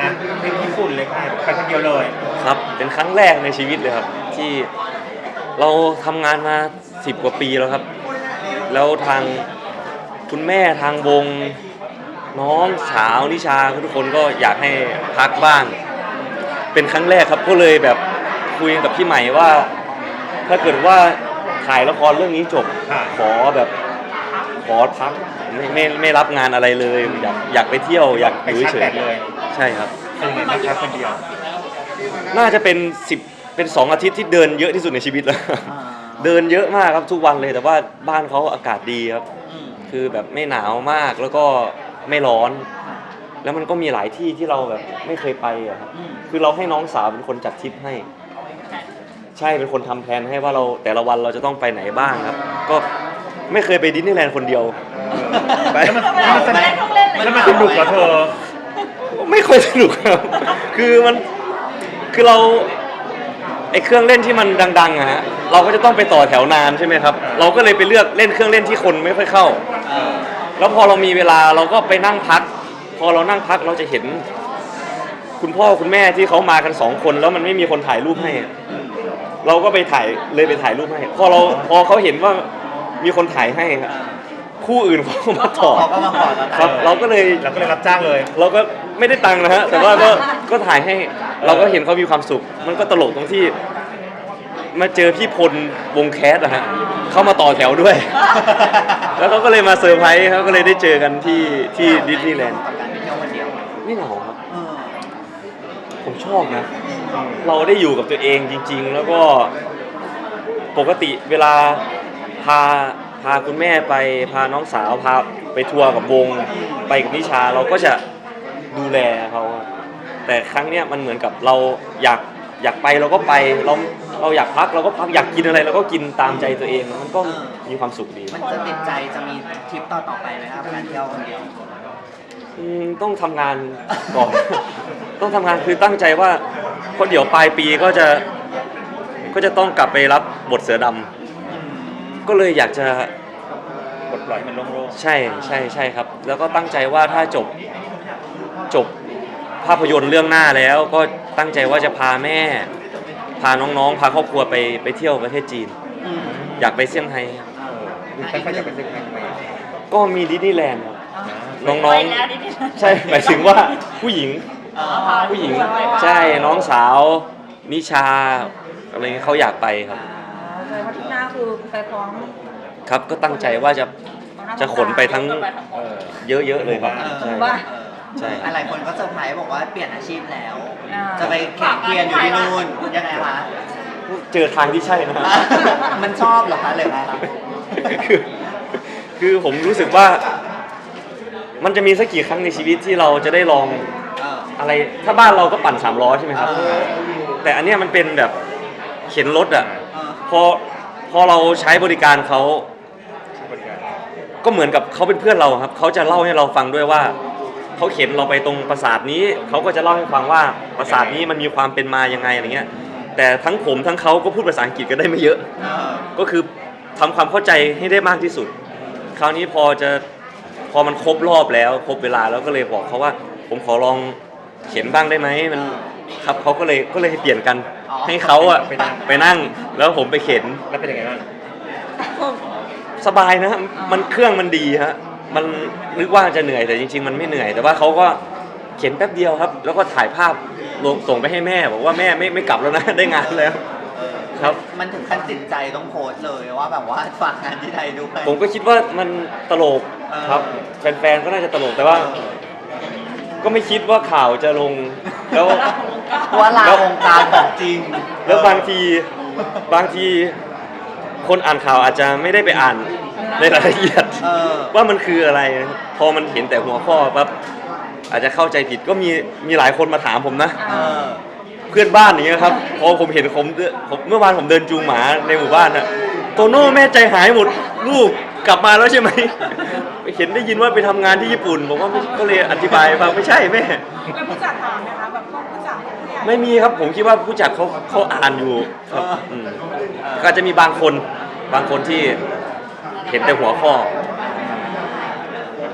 อะทริปญี่ปุ่นเลยค่ะไปคนเดียวเลยครับเป็นครั้งแรกในชีวิตเลยครับ ที่เราทำงานมาสิบกว่าปีแล้วครับ แล้วทางคุณแม่ทางวงน้องสาวนิชาทุกคนก็อยากให้พักบ้าง เป็นครั้งแรกครับก็เลยแบบคุยกับพี่ใหม่ว่า ถ้าเกิดว่าถ่ายละครเรื่องนี้จบ ค่ะ ขอแบบขอพัก ไม่ไม่ไม่รับงานอะไรเลย อยากอยากไปเที่ยวอยากไปอยู่ชาร์จเฉแบยตเลยๆใช่ครับเป็นไงบ้างครับคนเดียวน่าจะเป็นสิบเป็นสองอาทิตย์ที่เดินเยอะที่สุดในชีวิตแล้ว เดินเยอะมากครับทุกวันเลยแต่ว่าบ้านเขาอากาศดีครับ คือแบบไม่หนาวมากแล้วก็ไม่ร้อน แล้วมันก็มีหลายที่ที่เราแบบไม่เคยไปอะครับคือเราให้น้องสาวเป็นคนจัดทริปให้ ใช่เป็นคนทำแผนให้ว่าเราแต่ละวันเราจะต้องไปไหนบ้างครับ ก็ไม่เคยไปดิสนีย์แลนด์คนเดียว ไปแล้วมันแล้วมันสนุกแล้วมันสนุกเหรอเธอ ไม่ค่อยสนุกครับ คือมัน คือเรา ไอ้เครื่องเล่นที่มันดังๆอะฮะ เราก็จะต้องไปต่อแถวนานใช่ไหมครับ เราก็เลยไปเลือกเล่นเครื่องเล่นที่คนไม่ค่อยเข้า แล้วพอเรามีเวลาเราก็ไปนั่งพัก พอเรานั่งพักเราจะเห็น คุณพ่อคุณแม่ที่เขามากันสองคน แล้วมันไม่มีคนถ่ายรูปให้อะเราก็ไปถ่ายเลยไปถ่ายรูปให้ พอเราพอเขาเห็นว่ามีคนถ่ายให้ครับ คู่อื่นเขาก็มาถอดเขาก็มาขอเราครับเราก็เลย เราก็เลยรับจ้างเลย เราก็ไม่ได้ตังค์นะฮะ แต่ว่าก็ก็ถ่ายให้เราก็เห็นเขามีความสุข มันก็ตลกตรงที่ มาเจอพี่พลวงแคสอะฮะเขามาต่อแถวด้วย แล้วเขาก็เลยมาเซอร์ไพรส์เขาก็เลยได้เจอกันที่ที่ดิสนีย์แลนด์กับการไปเที่ยวคนเดียวไม่เหงาครับ เออผมชอบนะ เราได้อยู่กับตัวเองจริง ๆ แล้วก็ปกติเวลาพา พาคุณแม่ไปพาน้องสาวพาไปทัวร์กับวง ไปกับนิชาเราก็จะดูแลเขาแต่ครั้งเนี้ยมันเหมือนกับเราอยากอยากไปเราก็ไปเราเราอยากพักเราก็พักอยากกินอะไรเราก็กินตามใจตัวเองมันก็มีความสุขดีมันจะติดใจจะมีทริปต่อต่อๆไปไหมครับการเที่ยวคนเดียว อืมต้องทำงานก่อน ต้องทำงานคือตั้งใจว่าเพราะเดี๋ยวปลายปีก็จะก็จะต้องกลับไปรับบทเสือดำ ก็เลยอยากจะกดปล่อยมันโล่งใช่ใช่ใช่ครับ แล้วก็ตั้งใจว่าถ้าจบจบภาพยนตร์เรื่องหน้าแล้วก็ตั้งใจว่าจะพาแม่ พาน้องๆ พาครอบครัวไปไปเที่ยวประเทศจีนอืมอยากไปเซี่ยงไฮ้ครับๆเออคุณตั้งใจจะไปเซ็นทำไมก็มีดิสนีย์แลนด์ครับ น้ไปองแล้วนิดนึงๆใช่หมายถึงว่าผู้หญิงเออผู้หญิง ใช่น้องสาว นิชาอะไรเงี้ยเขาอยากไปครับ คือไปพร้อมครับก็ตั้งใจว่าจะจะขนไปทั้งเออเยอะๆเลยครับเออใช่ว่าเออใช่ครับอะไรคนก็เซอร์ไพรส์บอกว่าเปลี่ยนอาชีพแล้วอ่าจะไปแข่งเกวียนอยู่ที่นู่นยังไงคะเจอทางที่ใช่นะมันชอบเหรอคะเลยคะคือคือผมรู้สึกว่า มันจะมีสักกี่ครั้งในชีวิตที่เราจะได้ลองเอออะไรถ้าบ้านเราก็ปั่นสามล้อใช่ไหมครับเออแต่อันเนี้ยมันเป็นแบบเข็นรถอะเออพอ พอเราใช้บริการเขาก็เหมือนกับเขาเป็นเพื่อนเราครับเขาจะเล่าให้เราฟังด้วยว่าเขาเข็นเราไปตรงปราสาทนี้เขาก็จะเล่าให้ฟังว่าปราสาทนี้มันมีความเป็นมายังไงอะไรเงี้ย แต่ทั้งผมทั้งเขาก็พูดภาษาอังกฤษกันได้ไม่เยอะ ก็คือทำความเข้าใจให้ได้มากที่สุด คราวนี้พอจะพอมันครบรอบแล้วครบเวลาแล้วก็เลยบอกเขาว่า ผมขอลองเข็นบ้างได้ไหมมัน ครับเขาก็เลยก็เลยให้เปลี่ยนกันให้เขาอะไปนั่ง แล้วผมไปเข็น แล้วเป็นยังไงบ้างสบายนะฮะมันเครื่องมันดีฮะ มันนึกว่าจะเหนื่อยแต่จริง ๆ มันไม่เหนื่อย แต่ว่าเขาก็เขียนแป๊บเดียวครับ แล้วก็ถ่ายภาพลงส่งไปให้แม่ บอกว่าแม่ไม่ไม่กลับแล้วนะ ได้งานแล้วเออครับ มันถึงขั้นติดใจต้องโพสต์เลยว่าแบบว่าฝากงานที่ไทยด้วย ผมก็คิดว่ามันตลกเออ ครับ แฟนๆ ก็น่าจะตลกแต่ว่าก็ไม่คิดว่าข่าวจะลง แล้ว ว่าลาวงการของจริงแล้วบางทีบางทีคนอ่านข่าวอาจจะไม่ได้ไปอ่านในรายละเอียด เออ ว่ามันคืออะไรนะครับพอมันเห็นแต่หัวข้อปั๊บอาจจะเข้าใจผิดก็มีมีหลายคนมาถามผมนะ เออ เพื่อนบ้านอย่างเงี้ยครับ พอผมเห็นผมเดินผมเมื่อวานผมเดินจูงหมาในหมู่บ้านน่ะโตโน่แม่ใจหายหมดลูกกลับมาแล้วใช่ไหม เห็นได้ยินว่าไปทำงานที่ญี่ปุ่น ผมว่าไม่ก็เลยอธิบายฟังไม่ใช่แม่ แล้วผู้จัดถา ไม่มีครับผมคิดว่าผู้จัดเขาเขาอ่านอยู่ครับอืมก็อาจจะมีบางคนบางคนที่เห็นแต่หัวข้อ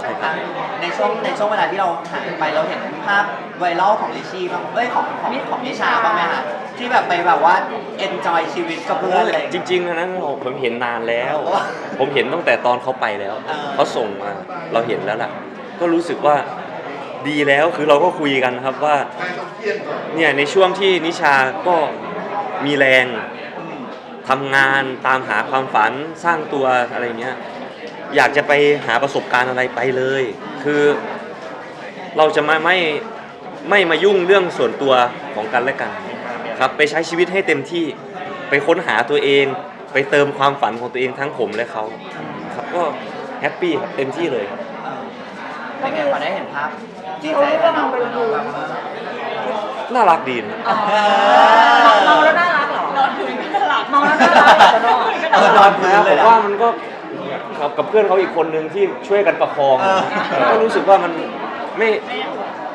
ใช่ครับ ในในช่วงในช่วงเวลาที่เราหายไปเราเห็นภาพไวรัลของลิชชี่บ้างเอ้ยของของของนิชาบ้างไหมฮะที่แบบไปแบบว่า enjoy ชีวิตกับเพื่อนอะไรอย่างจเงี้ย ริงๆอันนั้นผมเห็นนานแล้วอ๋อผมเห็นตั้งแต่ตอนเขาไปแล้ว เออ เขาส่งมาเราเห็นแล้วล่ะ ก็รู้สึกว่า ดีแล้วคือเราก็คุยกันครับว่าเนี่ยในช่วงที่นิชาก็มีแรงอืมทำงานตามหาความฝันสร้างตัวอะไรเงี้ยอยากจะไปหาประสบการณ์อะไรไปเลย คือเราจะไม่ไม่ไม่มายุ่งเรื่องส่วนตัวของกันและกันครับไปใช้ชีวิตให้เต็มที่ไปค้นหาตัวเอง ไปเติมความฝันของตัวเองทั้งผมและเขาครับก็แฮปปี้ครับเต็มที่เลยครับเออเป็นไงพอได้เห็นภาพ ที่เขาเรียกว่ามันเป็นดูแบบว่าน่ารักดีนะอ๋อเออเมาแล้วน่ารักเหรอนอนพื้นก็น่ารักเมาแล้วน่ารักจะนอนเออนอนพื้นนะเลผยมนะ ว่ามันก็ครับกับเพื่อนเขาอีกคนนึงที่ช่วยกันประคองเออ ก็รู้สึกว่ามันไม่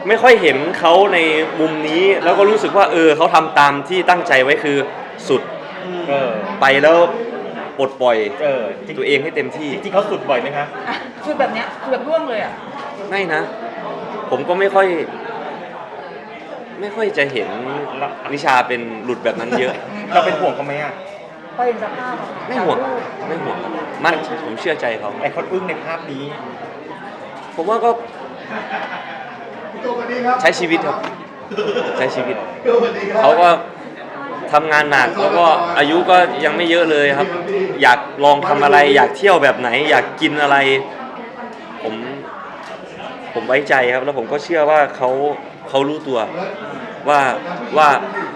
ไม่ค่อยเห็นเขาในมุมนี้ แล้วก็รู้สึกว่าเออเขาทำตามที่ตั้งใจไว้คือสุดมเออไปแล้วปลดปล่อยเออจริงตัวเองให้เต็มที่จริงๆเขาสุดบ่อยไหมคะอะชุดแบบเนี้ยชุดแบบร่วงเลยอะไม่นะ ผมก็ไม่ค่อย ไม่ค่อยจะเห็นนิชาเป็นหลุดแบบนั้นเยอะ เราเป็นห่วงเขาไหมอะพอเห็นสภาพอะไม่ห่วงไม่ห่วงมันผมเชื่อใจเขาแต่คนอึ้งในภาพนี้ ผมว่าก็ใช้ชีวิตครับ ใช้ชีวิตเขาก็ทำงานหนักแล้วก็อายุก็ยังไม่เยอะเลยครับ อยากลองทำอะไร อยากเที่ยวแบบไหน อยากกินอะไร ผม ผมไว้ใจครับ แล้วผมก็เชื่อว่าเขาเขารู้ตัวว่าว่า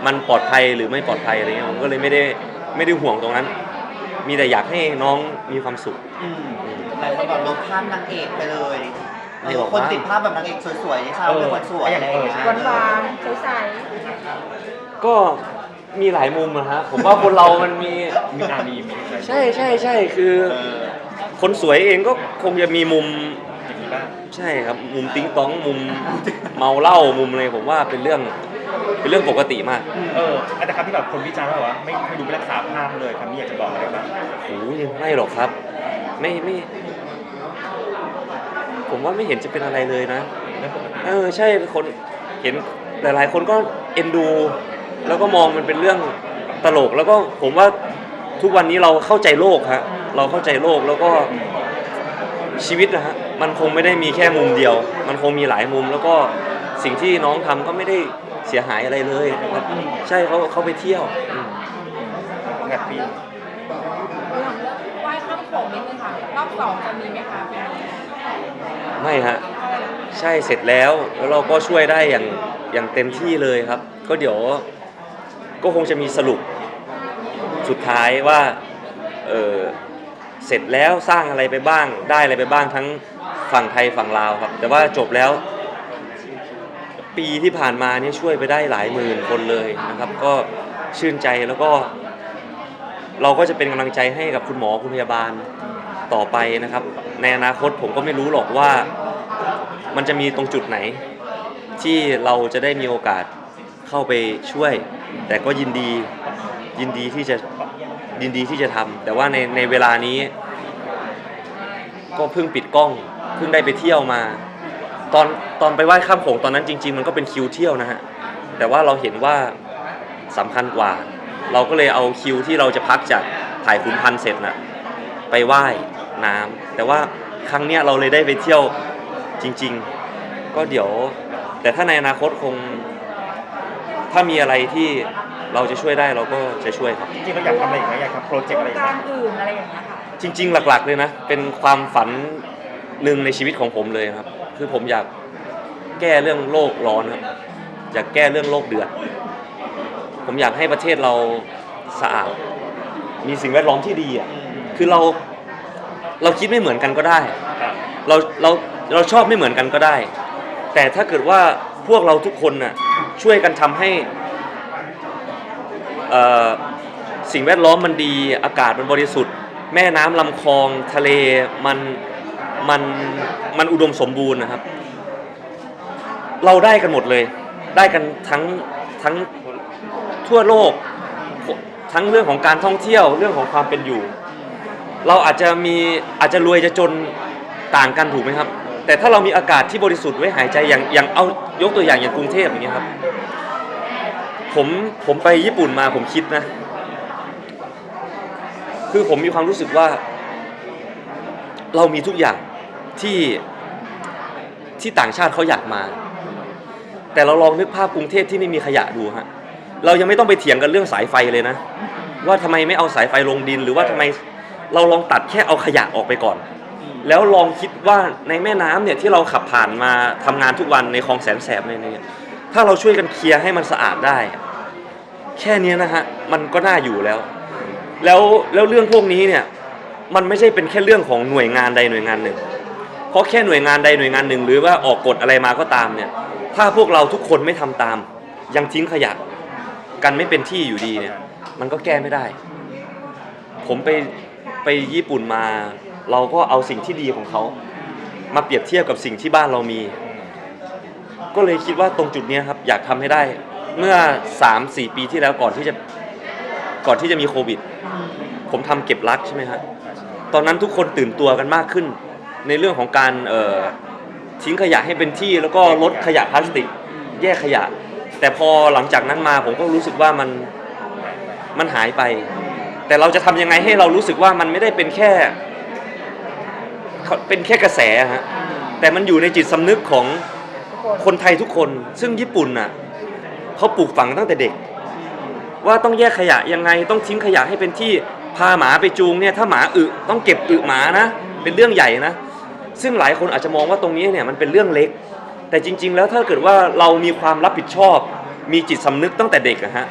มันปลอดภัยหรือไม่ปลอดภัยอะไรเงี้ยผมก็เลยไม่ได้ไม่ได้ห่วงตรงนั้น มีแต่อยากให้น้องมีความสุข อืมหลายคนบอกลบภาพนางเอกไปเลยไม่หรอกคนมั้งติดภาพแบบนางเอกสวยๆนี่ค่ะเป็นคนสวยอะไรอย่างเงี้ย หวานหวานๆใสก็มีหลายมุมนะฮะผมว่าคนเรามันมี มีอามีมีอะไรใช่ใช่ใช่คือเออคนสวยเองก็คงจะมีมุมอย่างนี้บ้าง ใช่ครับมุมติ้งต้องมุมเมาเหล้ามุมอะไรผมว่าเป็นเรื่องเป็นเรื่องปกติมากเออแต่ครับที่แบบคนวิจารณ์ว่าแบบว่าไม่ไม่ดูไม่รักษาภาพเลยครับนี่อยากจะบอกอะไรบ้างโอ้ยไม่หรอกครับ ไม่ไม่ ผมว่าไม่เห็นจะเป็นอะไรเลยนะเรื่องปกติเออใช่คนเห็นหลาย ๆ คนก็เอ็นดู แล้วก็มองมันเป็นเรื่องตลกแล้วก็ผมว่าทุกวันนี้เราเข้าใจโลกฮะเราเข้าใจโลกแล้วก็ ชีวิตนะฮะมันคงไม่ได้มีแค่มุมเดียว มันคงมีหลายมุม แล้วก็สิ่งที่น้องทำก็ไม่ได้เสียหายอะไรเลยนะครับใช่เขาเขาไปเที่ยวอืมแฮปปี้ๆไหว้ข้ามโขงนิดนึงค่ะรอบสองจะมีไหมคะไม่ฮะใช่เสร็จแล้วแล้วเราก็ช่วยได้อย่างอย่างเต็มที่เลยครับ ก็เดี๋ยวก็คงจะมีสรุปสุดท้ายว่าเออ เสร็จแล้วสร้างอะไรไปบ้าง ได้อะไรไปบ้างทั้งฝั่งไทยฝั่งลาวครับ แต่ว่าจบแล้ว ปีที่ผ่านมานี่ช่วยไปได้หลายหมื่นคนเลยนะครับ ก็ชื่นใจแล้วก็ เราก็จะเป็นกำลังใจให้กับคุณหมอคุณพยาบาลต่อไปนะครับ ในอนาคตผมก็ไม่รู้หรอกว่า มันจะมีตรงจุดไหน ที่เราจะได้มีโอกาสเข้าไปช่วย แต่ก็ยินดียินดีที่จะ ยินดีที่จะทำแต่ว่าในในเวลานี้ ก็เพิ่งปิดกล้องเพิ่งได้ไปเที่ยวมา ตอนตอนไปไหว้ข้ามโขงตอนนั้นจริง ๆ มันก็เป็นคิวเที่ยวนะฮะแต่ว่าเราเห็นว่าสำคัญกว่า เราก็เลยเอาคิวที่เราจะพักจากถ่ายขุนพันเสร็จน่ะไปไหว้น้ำแต่ว่าครั้งเนี้ยเราเลยได้ไปเที่ยวจริง ๆ ก็เดี๋ยว แต่ถ้าในอนาคตคง ถ้ามีอะไรที่ เราจะช่วยได้เราก็จะช่วยครับ จริงๆเราอยากทำอะไรอีกไหมอยากทำโปรเจกต์อะไรอีกไหม การอื่นอะไรอย่างเงี้ยค่ะจริง ๆ หลัก ๆ เลยนะ เป็นความฝันหนึ่งในชีวิตของผมเลยครับ คือผมอยากแก้เรื่องโลกร้อนครับ อยากแก้เรื่องโลกเดือด ผมอยากให้ประเทศเราสะอาด มีสิ่งแวดล้อมที่ดีอะ คือเราเราคิดไม่เหมือนกันก็ได้ ครับ เราเราเราชอบไม่เหมือนกันก็ได้ แต่ถ้าเกิดว่าพวกเราทุกคนน่ะช่วยกันทำให้เอ่อ สิ่งแวดล้อมมันดีอากาศมันบริสุทธิ์ แม่น้ำลำคลองทะเลมันมันมันอุดมสมบูรณ์นะครับ เราได้กันหมดเลย ได้กันทั้งทั้งทั่วโลก ทั้งเรื่องของการท่องเที่ยวเรื่องของความเป็นอยู่ เราอาจจะมีอาจจะรวยจะจนต่างกันถูกไหมครับ แต่ถ้าเรามีอากาศที่บริสุทธิ์ไว้หายใจอย่างอย่างเอายกตัวอย่างอย่างกรุงเทพอย่างเงี้ยครับ ผมผมไปญี่ปุ่นมาผมคิดนะ คือผมมีความรู้สึกว่า เรามีทุกอย่างที่ที่ต่างชาติเขาอยากมา แต่เราลองนึกภาพกรุงเทพที่ไม่มีขยะดูฮะเรายังไม่ต้องไปเถียงกันเรื่องสายไฟเลยนะ ว่าทำไมไม่เอาสายไฟลงดิน หรือว่าทำไมเราลองตัดแค่เอาขยะออกไปก่อน แล้วลองคิดว่าในแม่น้ำเนี่ยที่เราขับผ่านมาทำงานทุกวันในคลองแสนแสบในนี้ ถ้าเราช่วยกันเคลียร์ให้มันสะอาดได้ แค่นี้นะฮะมันก็น่าอยู่แล้ว แล้วแล้วเรื่องพวกนี้เนี่ยมันไม่ใช่เป็นแค่เรื่องของหน่วยงานใดหน่วยงานหนึ่ง เพราะแค่หน่วยงานใดหน่วยงานหนึ่ง หรือว่าออกกฎอะไรมาก็ตามเนี่ย ถ้าพวกเราทุกคนไม่ทำตาม ยังทิ้งขยะกันไม่เป็นที่อยู่ดีเนี่ย มันก็แก้ไม่ได้ ผมไปไปญี่ปุ่นมา เราก็เอาสิ่งที่ดีของเขา มาเปรียบเทียบกับสิ่งที่บ้านเรามี ก็เลยคิดว่าตรงจุดเนี้ยครับอยากทำให้ได้เมื่อ 3-4 ปีที่แล้วก่อนที่จะก่อนที่จะมีโควิด ผมทำเก็บรักใช่ไหมฮะตอนนั้นทุกคนตื่นตัวกันมากขึ้น ในเรื่องของการเอ่อทิ้งขยะให้เป็นที่แล้วก็ลดขยะพลาสติก แยกขยะ แต่พอหลังจากนั้นมาผมก็รู้สึกว่ามันมันหายไป แต่เราจะทำยังไงให้เรารู้สึกว่ามันไม่ได้เป็นแค่เป็นแค่กระแสฮะแต่มันอยู่ในจิตสำนึกของ คนไทยทุกคนซึ่งญี่ปุ่นน่ะเขาปลูกฝังตั้งแต่เด็ก ว่าต้องแยกขยะยังไงต้องทิ้งขยะให้เป็นที่พาหมาไปจูงเนี่ยถ้าหมาอึต้องเก็บอึหมานะเป็นเรื่องใหญ่นะ ซึ่งหลายคนอาจจะมองว่าตรงนี้เนี่ยมันเป็นเรื่องเล็ก แต่จริง ๆ แล้วถ้าเกิดว่าเรามีความรับผิดชอบ มีจิตสำนึกตั้งแต่เด็กอะฮะ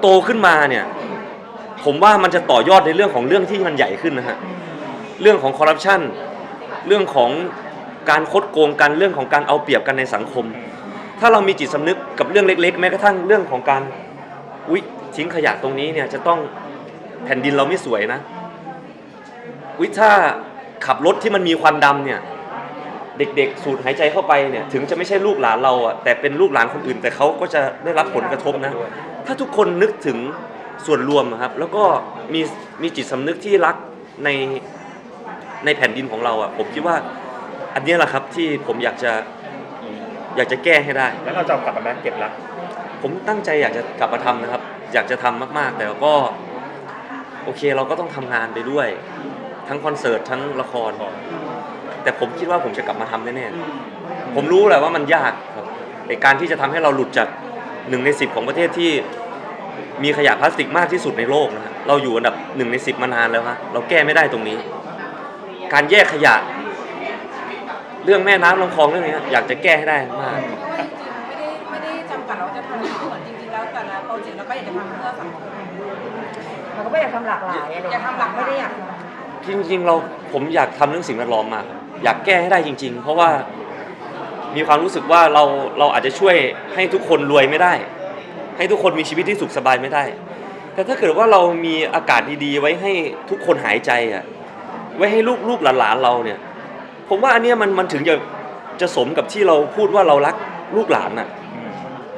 โตขึ้นมาเนี่ยผมว่ามันจะต่อยอดในเรื่องของเรื่องที่มันใหญ่ขึ้นนะฮะ เรื่องของคอร์รัปชัน เรื่องของ การคดโกงกันเรื่องของการเอาเปรียบกันในสังคม ถ้าเรามีจิตสำนึกกับเรื่องเล็ก ๆ แม้กระทั่งเรื่องของการอุ๊ยทิ้งขยะตรงนี้เนี่ยจะต้องแผ่นดินเราไม่สวยนะอุ๊ยถ้าขับรถที่มันมีควันดำเนี่ยเด็กๆ สูดหายใจเข้าไปเนี่ยถึงจะไม่ใช่ลูกหลานเราอะแต่เป็นลูกหลานคนอื่น แต่เขาก็จะได้รับผลกระทบนะ ถ้าทุกคนนึกถึงส่วนรวมครับ แล้วก็มีมีจิตสำนึกที่รักในในแผ่นดินของเราอะผมคิดว่า อันเนี้ยแหละครับที่ผมอยากจะอยากจะแก้ให้ได้ แล้วเราจะเอากลับมาแม่เก็บรัก ผมตั้งใจอยากจะกลับมาทำนะครับ อยากจะทำมาก ๆ แต่ก็ โอเคเราก็ต้องทำงานไปด้วย ทั้งคอนเสิร์ตทั้งละคร แต่ผมคิดว่าผมจะกลับมาทำแน่ๆผมรู้แหละว่ามันยากครับในการที่จะทำให้เราหลุดจากหนึ่งในสิบของประเทศที่มีขยะพลาสติกมากที่สุดในโลกนะฮะเราอยู่อันดับหนึ่งในสิบมานานแล้วฮะเราแก้ไม่ได้ตรงนี้ การแยกขยะ เรื่องแม่น้ำลำคลองเรื่องนี้ฮะอยากจะแก้ให้ได้มาก เพราะว่าจริงๆไม่ได้ไม่ได้จำกัดเราจะทำอะไรเหมือนจริงๆแล้วแต่ละโปรเจกต์เราก็อยากจะทำเพื่อสังคมมันก็ไม่อยากทำหลากหลายอะไรอยากทำหลักไม่ได้อยากจริงๆเราผมอยากทำเรื่องสิ่งแวดล้อมมากครับอยากแก้ให้ได้จริง ๆ เพราะว่ามีความรู้สึกว่าเราเราอาจจะช่วยให้ทุกคนรวยไม่ได้ ให้ทุกคนมีชีวิตที่สุขสบายไม่ได้ แต่ถ้าเกิดว่าเรามีอากาศดีๆ ไว้ให้ทุกคนหายใจอะไว้ให้ลูกลูกหลานๆเราเนี่ย ผมว่าอันเนี้ยมันมันถึงจะจะสมกับที่เราพูดว่าเรารักลูกหลานอะอืม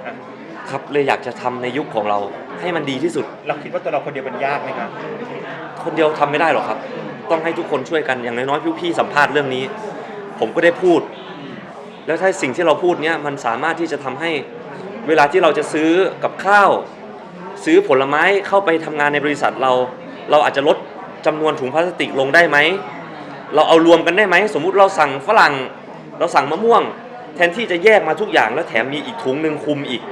อะครับเลยอยากจะทำในยุคของเราให้มันดีที่สุด เราคิดว่าตัวเราคนเดียวมันยากไหมครับคนเดียวทำไม่ได้หรอกครับ ต้องให้ทุกคนช่วยกันอย่างน้อยๆพี่ๆสัมภาษณ์เรื่องนี้ ผมก็ได้พูด แล้วถ้าสิ่งที่เราพูดเนี้ยมันสามารถที่จะทำให้เวลาที่เราจะซื้อกับข้าว ซื้อผลไม้เข้าไปทำงานในบริษัทเรา เราอาจจะลดจำนวนถุงพลาสติกลงได้ไหม เราเอารวมกันได้ไหมสมมุติเราสั่งฝรั่ง เราสั่งมะม่วง แทนที่จะแยกมาทุกอย่างแล้วแถมมีอีกถุงหนึ่งคุมอีก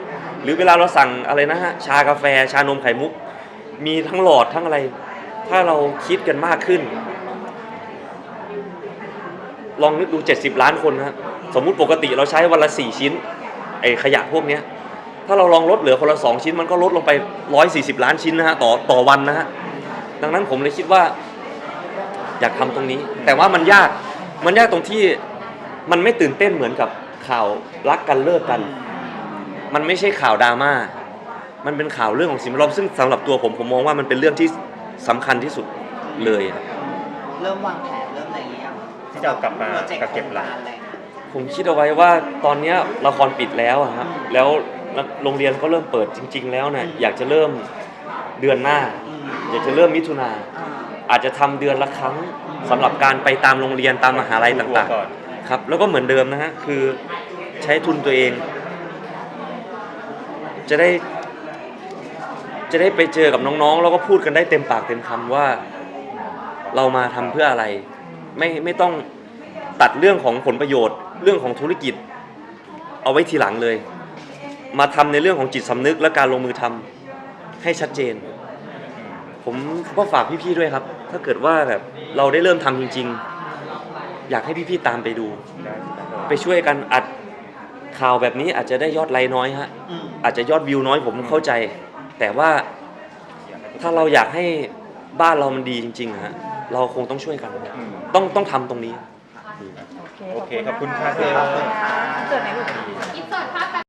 หรือเวลาเราสั่งอะไรนะฮะชากาแฟชานมไข่มุก มีทั้งหลอดทั้งอะไร ถ้าเราคิดกันมากขึ้น ลองนึกดู 70 ล้านคนนะสมมุติปกติเราใช้วันละ 4 ชิ้นไอขยะพวกเนี้ยถ้าเราลองลดเหลือคนละ2ชิ้นมันก็ลดลงไป 140 ล้านชิ้นนะฮะต่อต่อวันนะฮะดังนั้นผมเลยคิดว่า อยากทำตรงนี้ แต่ว่ามันยากมันยากตรงที่มันไม่ตื่นเต้นเหมือนกับข่าวรักกันเลิกกัน มันไม่ใช่ข่าวดราม่ามันเป็นข่าวเรื่องของสิ่งแวดล้อมซึ่งสำหรับตัวผมผมมองว่ามันเป็นเรื่องที่สำคัญที่สุดเลยครับ เริ่มวางแผนเริ่มอะไรอย่างเงี้ยที่จะเอากลับมาโปรเจกต์กับเก็บรัก โครงารอะไรอย่างเงี้ยผมคิดเอาไว้ว่าตอนเนี้ยละครปิดแล้วอะครับแล้วโรงเรียนก็เริ่มเปิดจริง ๆ แล้วเนี่ยอยากจะเริ่มเดือนหน้า อืมอยากจะเริ่มมิถุนา อ่า อาจจะทำเดือนละครั้งสำหรับการไปตามโรงเรียนตามมหาลัยต่างก่อนๆครับ แล้วก็เหมือนเดิมนะฮะคือใช้ทุนตัวเอง จะได้ จะได้ไปเจอกับน้องๆ แล้วก็พูดกันได้เต็มปากเต็มคำว่า เรามาทำเพื่ออะไร ไม่ไม่ต้องตัดเรื่องของผลประโยชน์ เรื่องของธุรกิจ เอาไว้ทีหลังเลย มาทำในเรื่องของจิตสำนึกและการลงมือทำให้ชัดเจน ผมก็ฝากพี่ๆด้วยครับ ถ้าเกิดว่าแบบเราได้เริ่มทำจริง ๆ อยากให้พี่ๆตามไปดู ไปช่วยกันอัดข่าวแบบนี้อาจจะได้ยอดไลค์น้อยฮะอืมอาจจะยอดวิวน้อยผมเข้าใจ แต่ว่าถ้าเราอยากให้บ้านเรามันดีจริงๆอะฮะเราคงต้องช่วยกัน อืม ต้องต้องทำตรงนี้ โอเค ขอบคุณค่ะขอบคุณนะคะเกิดไหนลูก อินเสิร์ต